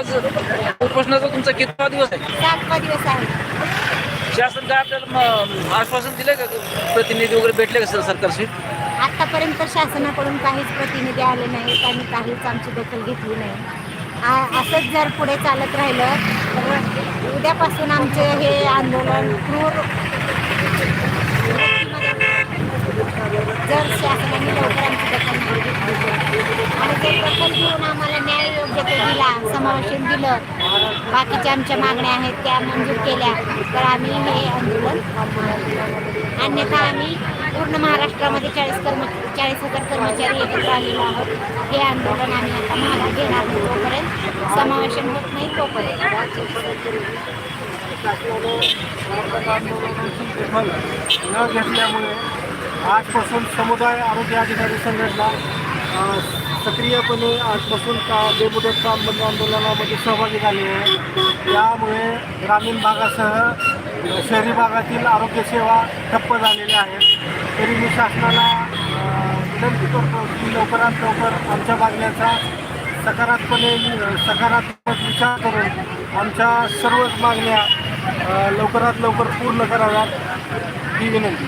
आज उपोषणाचा तुमचा कितवा दिवस आहे? सातवा दिवस आहे. शासन काय आपल्याला म- आश्वासन दिलंय का? प्रतिनिधी वगैरे भेटले का सर सरकारशी? आतापर्यंत शासनाकडून काहीच प्रतिनिधी आले नाहीत आणि काहीच आमची दखल घेतली नाही. आ- असंच जर पुढे चालत राहिलं तर उद्यापासून आमचे हे आंदोलन क्रूर. जर शासनाने लवकर आमची दखल नाही घेतली आणि जर दखल घेऊन आम्हाला न्याय योग्य ते दिला दिलं. बाकीच्या आमच्या मागण्या आहेत त्या मंजूर केल्या. तर आम्ही हे आंदोलन अन्यथा आम्ही पूर्ण महाराष्ट्रामध्ये चाळीस कर्म चाळीस हजार कर्मचारी एकत्र आलेलो आहोत. हे आंदोलन आम्ही आता महाराज घेणार नाही तोपर्यंत समावेशन होत नाही तोपर्यंत. न घेतल्यामुळे आजपासून समुदाय आरोग्य अधिकारी संघटना सक्रियपणे आजपासून का बेमुदत काम बंद आंदोलनामध्ये सहभागी झाली आहे. त्यामुळे ग्रामीण भागासह शहरी भागातील आरोग्यसेवा ठप्प झालेल्या आहेत. तरी मी शासनाला विनंती करतो की लवकरात लवकर आमच्या मागण्याचा सकारात्मकपणे सकारात्मक विचार करून आमच्या सर्वच मागण्या लवकरात लवकर पूर्ण कराव्यात ही विनंती.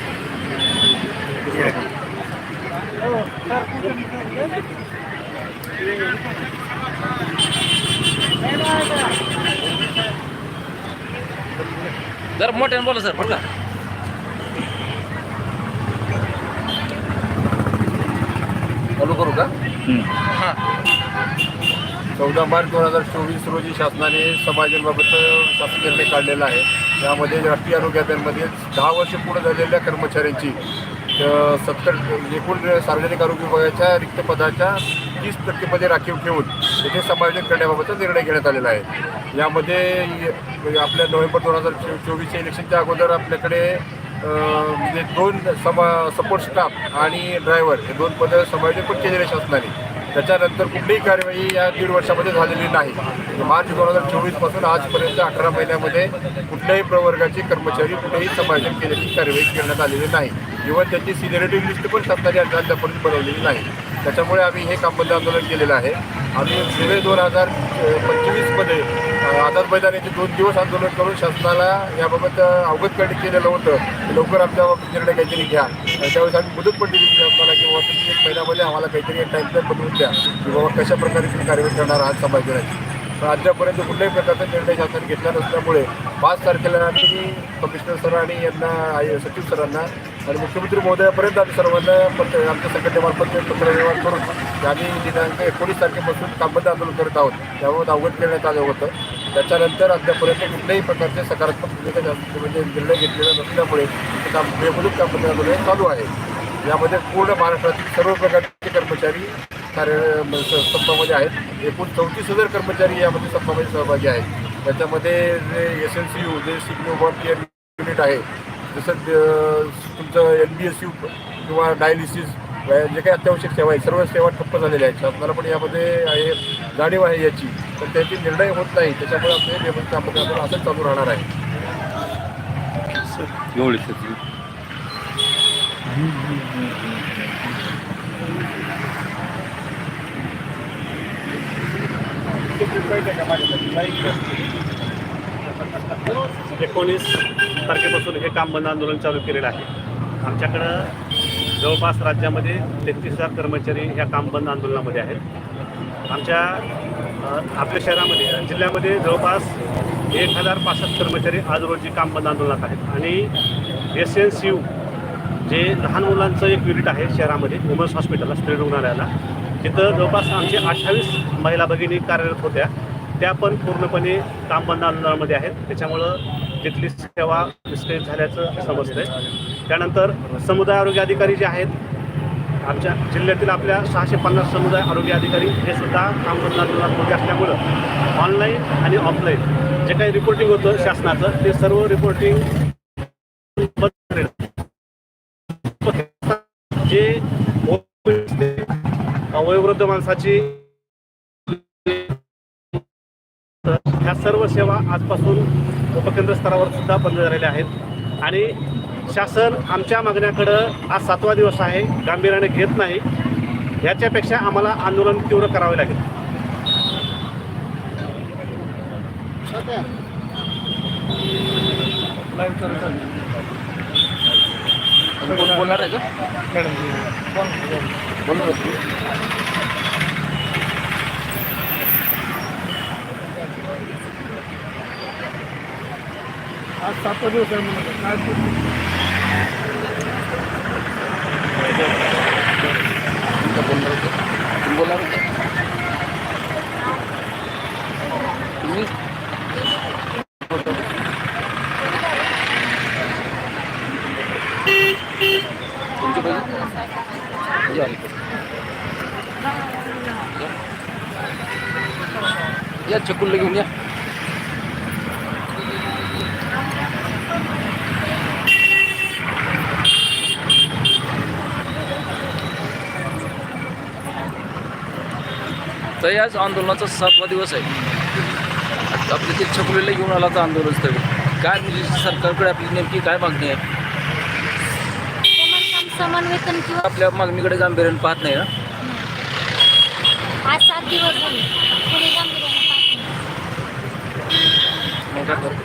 जरा मोठ्याने बोला सर म्हटलं चालू करू का? हां. चौदा मार्च दोन हजार चोवीस रोजी शासनाने समाजाबाबत शासन निर्णय काढलेला आहे. त्यामध्ये राष्ट्रीय आरोग्य अभियानमध्ये दहा वर्ष पुढे झालेल्या कर्मचाऱ्यांची सत्तर एकूण सार्वजनिक आरोग्य विभागाच्या रिक्त पदाच्या तीस टक्केमध्ये राखीव ठेवून येथे समायोजन करण्याबाबतचा निर्णय घेण्यात आलेला आहे. यामध्ये आपल्या नोव्हेंबर दोन हजार चो चोवीसच्या इलेक्शनच्या अगोदर आपल्याकडे म्हणजे दोन समा सपोर्ट स्टाफ आणि ड्रायव्हर हे दोन पदं समायोजन पण केलेले शासनाने. त्याच्यानंतर कुठलीही कार्यवाही या दीड वर्षामध्ये झालेली नाही. मार्च दोन हजार चोवीसपासून आजपर्यंत अठरा महिन्यामध्ये कुठल्याही प्रवर्गाचे कर्मचारी कुठेही समायोजन केल्याची कार्यवाही करण्यात आलेली नाही. इव्हन त्यांची सिनियरिटी लिस्ट पण सरकारी अद्यापर्यंत बनवलेली नाही. त्याच्यामुळे आम्ही हे कामबंद आंदोलन केलेलं आहे. आम्ही जुलै दोन हजार पंचवीसमध्ये आझाद मैदानाचे दोन दिवस आंदोलन करून शासनाला याबाबत अवगत करणे केलेलं होतं. लवकर आमच्या निर्णय काहीतरी घ्या. त्यावेळेस आम्ही मुदत पण दिली शासनाला की बाबा तुम्ही एक महिन्यामध्ये आम्हाला काहीतरी टाईम टाईमलाईन बनवून द्या. की बाबा कशा प्रकारे तुम्ही कार्यवाही करणार आहात समाजाची पण अद्यापर्यंत कुठल्याही प्रकारचा निर्णय शासन घेतला नसल्यामुळे पाच तारखेला आम्ही कमिशनर सर आणि यांना आय- सचिव सरांना आणि मुख्यमंत्री महोदयापर्यंत आम्ही सर्वांना पत्र आमच्या संघटनेमार्फत पत्रव्यवहार करून आम्ही दिनांक एकोणीस तारखेपासून कामबंद आंदोलन करत आहोत. त्याबाबत अवगत करण्यात आलं होतं. त्याच्यानंतर अद्यापर्यंत कुठल्याही प्रकारचे सकारात्मक भूमिका म्हणजे निर्णय घेतलेला नसल्यामुळे ते काम बेमुदत कामबंद आंदोलन चालू आहे. यामध्ये पूर्ण महाराष्ट्रातील सर्व प्रकारचे कर्मचारी कार्य संपामध्ये आहेत. एकूण चौतीस हजार कर्मचारी यामध्ये संपामध्ये सहभागी आहेत. त्याच्यामध्ये जे एस एल सी यू जे सिग्नो बॉन केअर युनिट आहे जसं तुमचं एन बी एस यू किंवा डायलिसिस जे काही अत्यावश्यक सेवा आहे सर्व सेवा ठप्प झालेल्या आहेत. शासनाला पण यामध्ये आहे जाणीव आहे याची. पण त्याची निर्णय होत नाही. त्याच्यामुळे आपले नियमित आपण असंच चालू राहणार आहे. एकोणीस तारखेपासून हे काम बंद आंदोलन चालू केलेलं आहे. आमच्याकडं जवळपास राज्यामध्ये तेहतीस हजार कर्मचारी ह्या काम बंद आंदोलनामध्ये आहेत. आमच्या आपल्या शहरामध्ये जिल्ह्यामध्ये जवळपास एक हजार पासष्ट कर्मचारी आज रोजी काम बंद आंदोलनात आहेत. आणि एस एन सी यू जे लहान मुलांचं एक युनिट आहे शहरामध्ये वुमन्स हॉस्पिटलला स्त्री रुग्णालयाला तिथं जवळपास आमचे अठ्ठावीस महिला भगिनी कार्यरत होत्या. त्या पण पूर्णपणे काम बंद आंदोलनामध्ये आहेत. त्याच्यामुळं तिथली सेवा विस्कळीत झाल्याचं समजतंय. त्यानंतर समुदाय आरोग्य अधिकारी जे आहेत आमच्या जिल्ह्यातील आपल्या सहाशे पन्नास समुदाय आरोग्य अधिकारी हे सुद्धा काम बंद आंदोलनामध्ये असल्यामुळं ऑनलाईन आणि ऑफलाईन जे काही रिपोर्टिंग होतं शासनाचं ते सर्व रिपोर्टिंग जे वयोवृद्ध माणसाची ह्या सर्व सेवा आजपासून उपकेंद्र स्तरावर सुद्धा बंद झालेल्या आहेत. आणि शासन आमच्या मागण्याकडं आज सातवा दिवस आहे. गांभीर्याने घेत नाही. याच्यापेक्षा आम्हाला आंदोलन तीव्र करावे लागेल. बोलणार आहे का? आज सातवा दिवस आहे म्हणून. काय बोलणार होते तुम्ही तुमचे पैसे या इकडे. या चकुल्ला घेऊन या. तर याच आंदोलनाचा सातवा दिवस आहे. आपले ते छकुलीला घेऊन आला तर आंदोलन स्थळी. काय म्हणजे सरकारकडे आपली नेमकी काय मागणी आहे? समान वेतन किंवा आपल्या मागणीकडे गांभीर्याने पाहत नाही ना? आज सात दिवस झाले. पुढे